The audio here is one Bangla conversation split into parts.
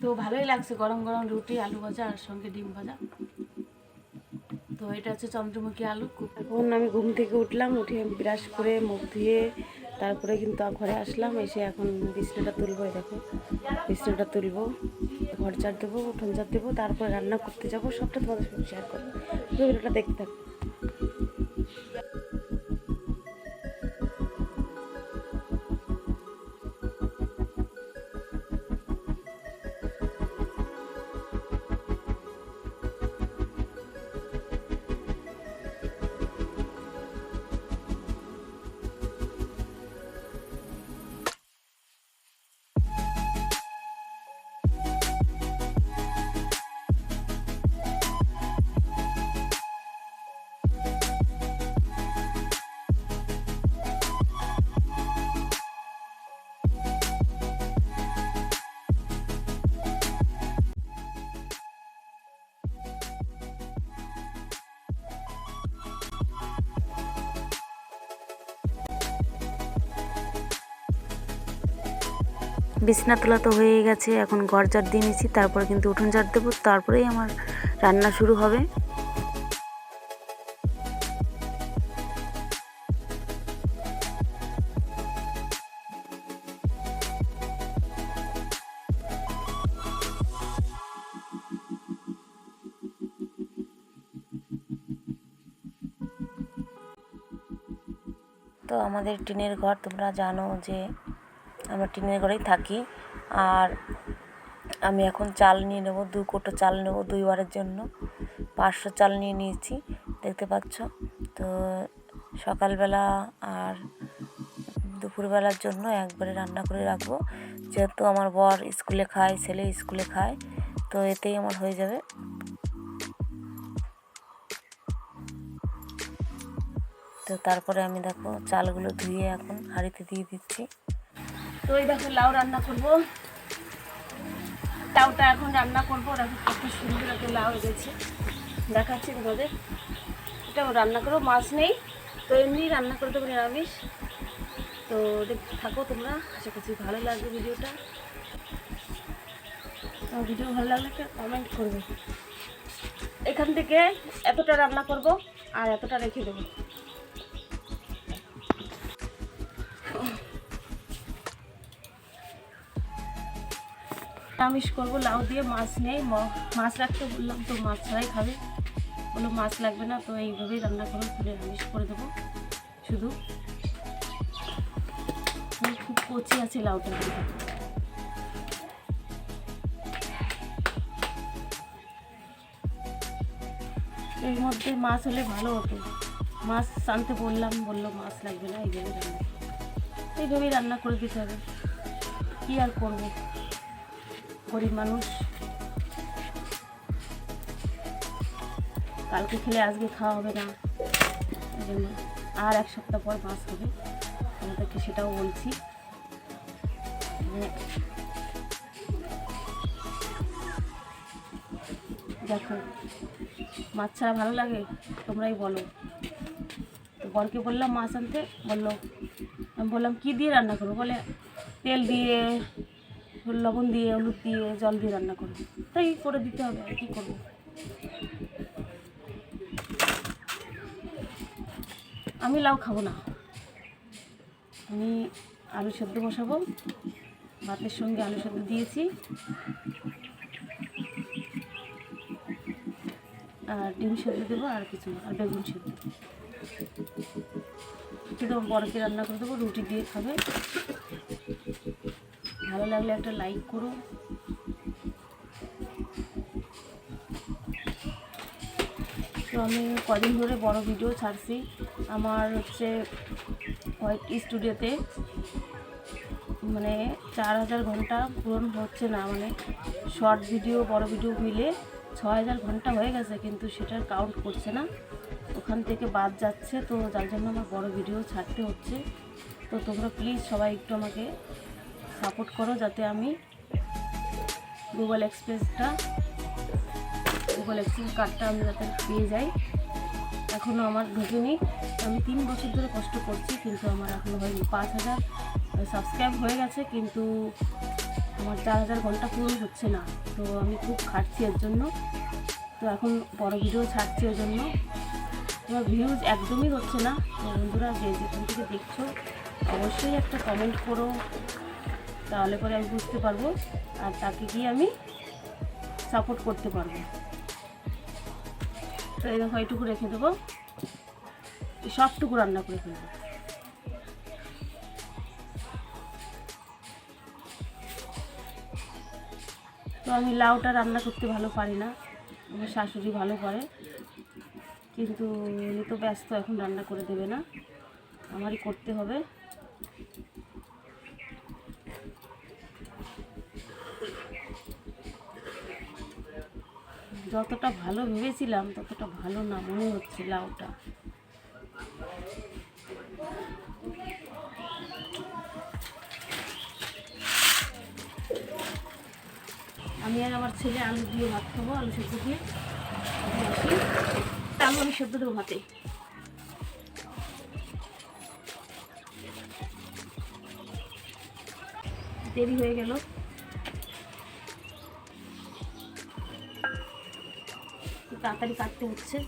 তো ভালোই লাগছে গরম গরম রুটি, আলু ভাজা আর সঙ্গে ডিম ভাজা। তো এটা হচ্ছে চন্দ্রমুখী আলু। এখন আমি ঘুম থেকে উঠলাম, উঠে ব্রাশ করে মুখ ধুয়ে তারপরে কিন্তু ঘরে আসলাম, এসে এখন বিছনাটা তুলবো দেখো, বিছনাটা তুলবো, ঘর চার দেবো, উঠোন চার দেবো, তারপরে রান্না করতে যাব, সবটা তোমাদের সাথে শেয়ার করব। ভিডিওটা দেখতে থাকো। বিছনা তোলা তো হয়ে গেছে, এখন ঘর ঝাড় দিয়ে নিচ্ছি তারপরে কিন্তু উঠোন ঝাড় দেবো, তারপরেই আমার রান্না শুরু হবে। তো আমাদের টিনের ঘর তোমরা জানো যে আমরা টিনের ঘরেই থাকি। আর আমি এখন চাল নিয়ে নেব, দু কোটো চাল নেব দুইবারের জন্য। পাঁচশো চাল নিয়ে নিয়েছি, দেখতে পাচ্ছ। তো সকালবেলা আর দুপুরবেলার জন্য একবারে রান্না করে রাখব। যেহেতু আমার বর স্কুলে খায়, ছেলে স্কুলে খায়, তো এতেই আমার হয়ে যাবে। তো তারপরে আমি দেখো চালগুলো ধুয়ে এখন হাঁড়িতে দিয়ে দিচ্ছি। তো এই দেখো লাউ রান্না করব। লাউটা এখন রান্না করব। কত সুন্দর একটা লাউ হয়েছে দেখাচ্ছি তোমাদের। এটাও রান্না করব মাছ নেই। তো এমনি রান্না করে দেবো নিরামিষ। তো দেখতে থাকো তোমরা। আশা করছি ভালো লাগবে ভিডিওটা। ভিডিও ভালো লাগলে কমেন্ট করবে। এখান থেকে এতটা রান্না করব আর এতটা রেখে দেবো। নিরামিষ করব, লাউ দিয়ে মাছ নেই মাছ রাখতে বললাম তো মাছ ছাড়াই খাবে। বলল, মাছ লাগবে না, তো এইভাবেই রান্না করব তাহলে নিরামিষ করে দেবো। শুধু খুব কচি আছে লাউটা এর মধ্যে মাছ হলে ভালো হতো। মাছ আনতে বললাম, বলল, মাছ লাগবে না এইভাবে রান্না এইভাবেই রান্না করে দিতে হবে। কী আর করব? গরিব মানুষ। কালকে খেলে আজকে খাওয়া হবে না। জন্য আর এক সপ্তাহ পর মাছ হবে। তোমাদেরকে সেটাও বলছি। দেখো, মাছ ছাড়া ভালো লাগে? তোমরাই বলো। বরকে বললাম মাছ আনতে। বলল, আমি বললাম, কী দিয়ে রান্না করব? বলে, তেল দিয়ে। লবণ দিয়ে, হলুদ দিয়ে, জল দিয়ে রান্না করব তাই করে দিতে হবে আর কী করব? আমি লাউ খাব না। আমি আলু সেদ্ধ বসাবো। ভাতের সঙ্গে আলু সেদ্ধ দিয়েছি। আর ডিম সেদ্ধ দেবো, আর কিছু না, আর বেগুন সেদ্ধ। কিন্তু বড়কে রান্না করে দেবো, রুটি দিয়ে খাবে। ভালো লাগলে একটা লাইক করো তো আমি কদিন ধরে বড় ভিডিও ছাড়ছি। আমার হচ্ছে হোয়াইট স্টুডিওতে মানে চার হাজার ঘণ্টা পূরণ হচ্ছে না মানে শর্ট ভিডিও বড় ভিডিও মিলে ছ হাজার ঘণ্টা হয়ে গেছে, কিন্তু সেটার কাউন্ট করছে না। ওখান থেকে বাদ যাচ্ছে, তো যার জন্য আমার বড় ভিডিও ছাড়তে হচ্ছে। তো তোমরা প্লিজ সবাই একটু আমাকে সাপোর্ট করো যাতে আমি গুগল এক্সপ্রেসটা, গুগল এক্সপ্রেস কার্ডটা আমি যাতে পেয়ে যাই। এখনও আমার ঢুকেনি আমি তিন বছর ধরে কষ্ট করছি, কিন্তু আমার এখনও হয়নি। পাঁচ হাজার সাবস্ক্রাইব হয়ে গেছে, কিন্তু আমার চার হাজার ঘণ্টা পূরণ হচ্ছে না। তো আমি খুব খাটছি এর জন্য। তো এখন বড় ভিডিও ছাড়ছি ওর জন্য। তোমার ভিউজ একদমই হচ্ছে না। বন্ধুরা, যে যেখান থেকে দেখছ, অবশ্যই একটা কমেন্ট করো। তাহলে পরে আমি বুঝতে পারব আর তাকে গিয়ে আমি সাপোর্ট করতে পারব। তো এই এইটুকু রেখে দেবো। সবটুকু রান্না করে ফেলব। তো আমি লাউটা রান্না করতে ভালো পারি না। আমার শাশুড়ি ভালো পারে কিন্তু উনি তো ব্যস্ত, এখন রান্না করে দেবে না। আমারই করতে হবে। যতটা ভালো ভেবেছিলাম, ততটা ভালো না মনে হচ্ছে লাউটা আমি আর আমার ছেলে আলু দিয়ে ভাত খাব, আলু সেদ্ধ দিয়ে। আলু আমি সেদ্ধ দেবো ভাতে। দেরি হয়ে গেল। তাড়াতাড়ি কাটতে হচ্ছে।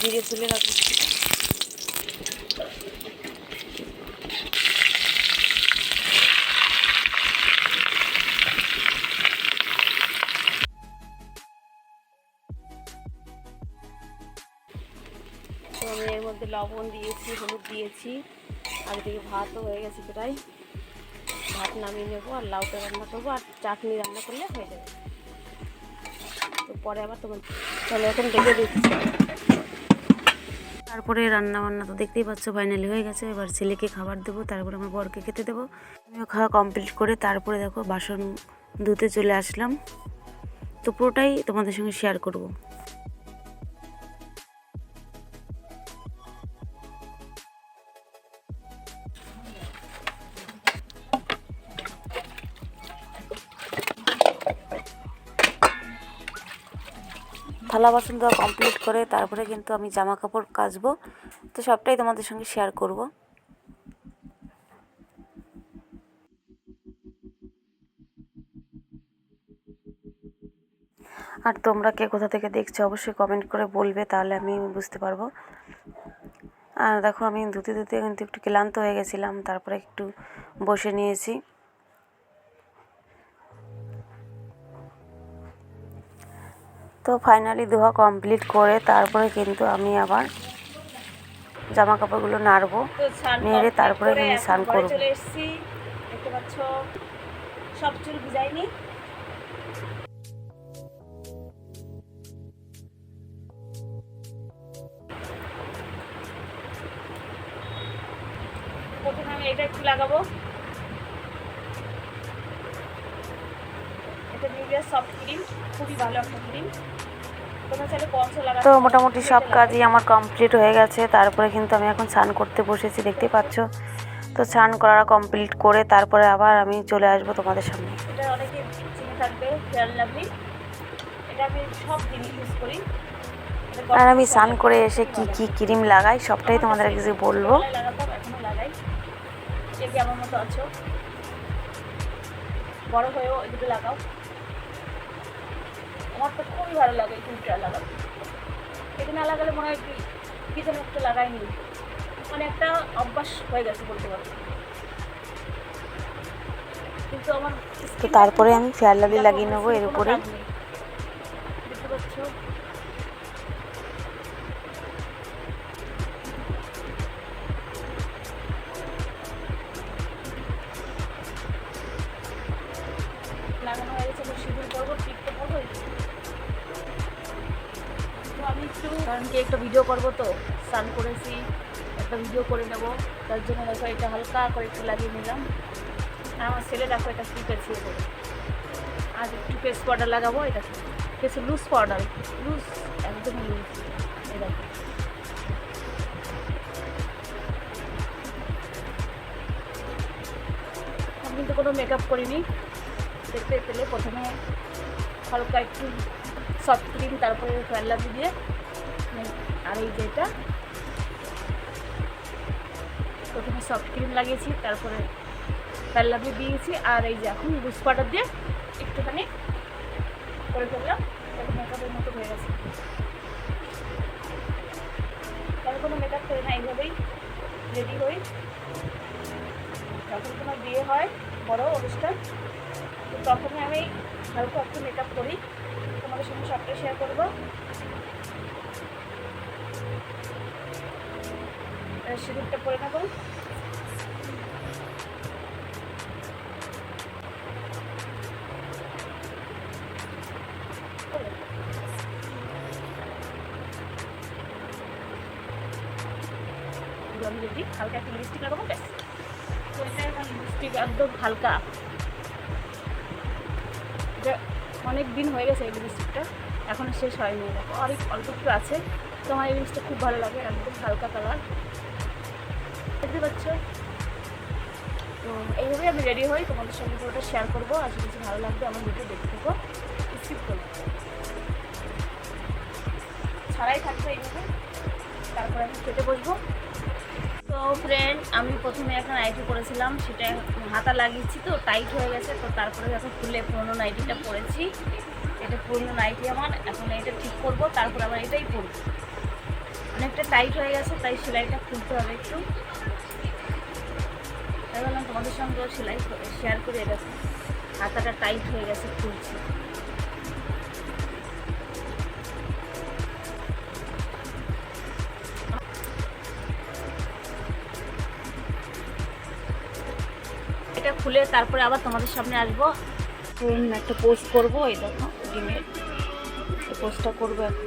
জিরে তুলে রাখব লবণ দিয়েছি, হলুদ দিয়েছি আগে থেকে ভাতও হয়ে গেছে প্রায়। ভাত নামিয়ে নেব আর লাউটা রান্না করব, আর চাটনি রান্না করলে হয়ে যাবে। তো পরে আবার তোমার তাহলে এখন ডেকে দিচ্ছি। তারপরে রান্না বান্না তো দেখতেই পাচ্ছ ফাইনালি হয়ে গেছে। এবার ছেলেকে খাবার দেবো, তারপরে আমার বরকে খেতে দেবো। আমিও খাওয়া কমপ্লিট করে তারপরে দেখো বাসন ধুতে চলে আসলাম। তো পুরোটাই তোমাদের সঙ্গে শেয়ার করব। থালা বাসন দেওয়া কমপ্লিট করে তারপরে কিন্তু আমি জামা কাপড় কাচবো। তো সবটাই তোমাদের সঙ্গে শেয়ার করব। আর তোমরা কে কোথা থেকে দেখছ অবশ্যই কমেন্ট করে বলবে, তাহলে আমি বুঝতে পারব। আর দেখো আমি ধুতে ধুতে কিন্তু একটু ক্লান্ত হয়ে গেছিলাম, তারপরে একটু বসে নিয়েছি। তো ফাইনালি ধোয়া কমপ্লিট করে তারপরে কিন্তু আমি আবার জামা কাপড়গুলো নাড়বো নেড়ে তারপরে আমি স্নান করব। দেখতে পাচ্ছ সব চুল ভিজাইনি প্রথমে আমি এটা একটু লাগাবো। এটা সফট ক্রিম খুবই ভালো একটা ক্রিম তোমরা চাইলে পঞ্চও লাগাতে তো মোটামুটি সব কাজই আমার কমপ্লিট হয়ে গেছে। তারপরে কিন্তু আমি এখন স্নান করতে বসেছি দেখতে পাচ্ছ? তো স্নান করা কমপ্লিট করে তারপরে আবার আমি চলে আসব তোমাদের সামনে। এটা অনেকে চিনে থাকবে ফেয়ার লাভলি এটা আমি সব দিন ইউজ করি। আর আমি স্নান করে এসে কি কি ক্রিম লাগাই সবটাই তোমাদের কিছু বলব। ছোটবেলায় লাগাতাম এখনও লাগাই। আমার মতো আছো? বড় হয়েও দুটো লাগাও। আমার তো খুবই ভালো লাগে এই ক্রিমটা লাগাতে। এটা না লাগালে মনে হয় কি কী যেন একটা লাগাইনি। মানে একটা অভ্যাস হয়ে গেছে বলতে পারো। কিন্তু আমার তো তারপরে আমি ফেয়ার লাভলি লাগিয়ে নেব এর উপরে কারণ কি একটা ভিডিও করব তো, স্নান করেছি, একটা ভিডিও করে নেব। তার জন্য দেখো এটা হালকা করে একটু লাগিয়ে নিলাম। আমার ছেলে দেখো এটা কি পেঁচিয়ে আজ একটু ফেস পাউডার লাগাবো, এটা কিছু লুজ পাউডার লুজ একদম লুজ এটা কিন্তু কোনো মেকআপ করিনি। দেখতে পেলে প্রথমে হালকা একটু সফট ক্রিম তারপরে ফ্যান লাগিয়ে দিয়ে আর এই যেটা প্রথমে সফট ক্রিম লাগিয়েছি, তারপরে ফেয়ারলাভলি দিয়েছি, আর এই যে এখন লুজ পাউডার দিয়ে একটুখানি করে ফেললাম তাহলে মেকআপের মতো হয়ে গেছে। তাহলে কোনো মেকআপ করি না, এইভাবেই রেডি হই। যখন কোনো বিয়ে হয়, বড় অনুষ্ঠান, তো তখনই আমি হালকা একটু মেকআপ করি। তোমাদের সঙ্গে সবটা শেয়ার করব। সিঁদুরটা পরে নেব। রেডি হালকা তো এটা একদম হালকা। অনেক দিন হয়ে গেছে এই এখনও শেষ হয়নি। আর অল্প একটু আছে। তো আমার এই জিনিসটা খুব ভালো লাগে, একদম হালকা কালার দেখতে পাচ্ছ? তো এইভাবেই আমি রেডি হই, তোমাদের সঙ্গে পুরোটা শেয়ার করব। আশা করছি ভালো লাগবে, আমার ভিডিও দেখতে থাকো। স্কিপ করব ছাড়াই থাকবে এইভাবে। তারপরে আমি খেতে বসবো। তো ফ্রেন্ড আমি প্রথমে একটা নাইটি পরেছিলাম সেটা হাতা লাগিয়েছি তো টাইট হয়ে গেছে। তো তারপরে যখন খুলে পুরোনো নাইটিটা পরেছি এটা পুরোনো নাইটি আমার। এখন এটা ঠিক করব। তারপর আবার এটাই পরবো অনেকটা টাইট হয়ে গেছে, তাই সেলাইটা খুলতে হবে একটু। তাই বললাম তোমাদের সঙ্গে সেলাই শেয়ার করে, এটা হাতাটা টাইট হয়ে গেছে, খুলছি এটা খুলে তারপরে আবার তোমাদের সামনে আসব একটা পোস্ট করব, এই দেখো ডিমের পোস্টটা করব এখন।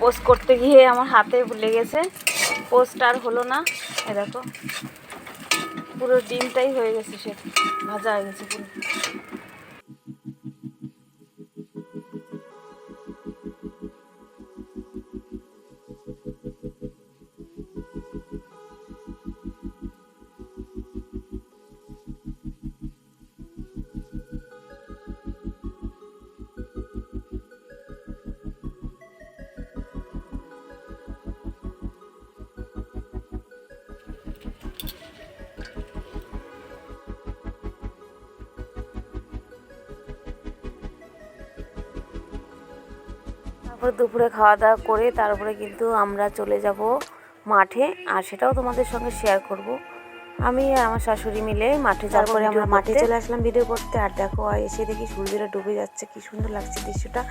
পোস্ট করতে গিয়ে আমার হাতে ভুলে গেছে। পোস্ট আর হলো না। এ দেখো। পুরো ডিমটাই হয়ে গেছে সে। ভাজা হয়ে গেছে পুরো। তারপর দুপুরে খাওয়া দাওয়া করে তারপরে কিন্তু আমরা চলে যাব মাঠে আর সেটাও তোমাদের সঙ্গে শেয়ার করব। আমি আর আমার শাশুড়ি মিলে মাঠে যাব তারপরে আমরা মাঠে চলে আসলাম ভিডিও করতে আর দেখো আর এসে দেখি সূর্যটা ডুবে যাচ্ছে কি সুন্দর লাগছে দৃশ্যটা।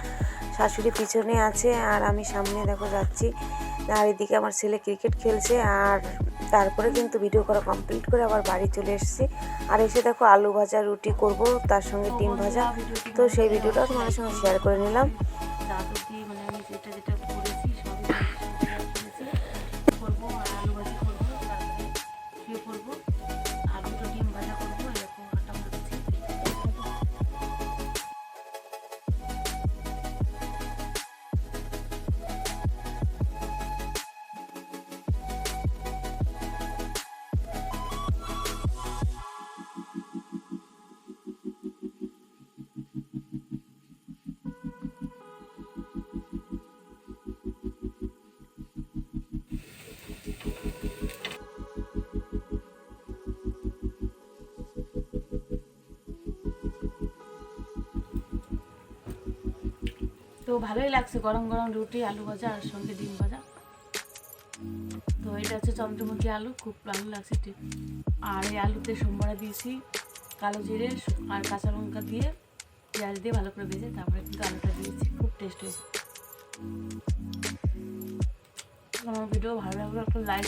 শাশুড়ি পিছনে আছে আর আমি সামনে দেখো যাচ্ছি। আর এদিকে আমার ছেলে ক্রিকেট খেলছে আর তারপরে কিন্তু ভিডিও করা কমপ্লিট করে আবার বাড়ি চলে এসেছি। আর এসে দেখো আলু ভাজা রুটি করব তার সঙ্গে ডিম ভাজা। তো সেই ভিডিওটাও তোমাদের সঙ্গে শেয়ার করে নিলাম। দিয়ে মানে আমি যেটা যেটা ভালোই লাগছে গরম গরম রুটি আলু ভাজা আর সঙ্গে ডিম ভাজা। তো এটা হচ্ছে চন্দ্রমুখী আলু খুব ভালো লাগছে ঠিক আর এই আলুতে সোমবারে দিয়েছি কালো জিরে আর কাঁচা লঙ্কা দিয়ে পেঁয়াজ দিয়ে ভালো করে ভেজে তারপরে কিন্তু আলুটা দিয়েছি খুব টেস্ট হয়েছে। আমার ভিডিও ভালো লাগলে একটা লাইক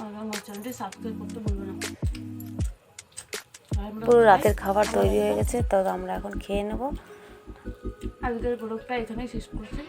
আর আমার চ্যানেলটি সাবস্ক্রাইব করতে ভুলবে না। পুরো রাতের খাবার তৈরি হয়ে গেছে তো আমরা এখন খেয়ে নেব। আজকের ব্লগটা এখানেই শেষ করছি।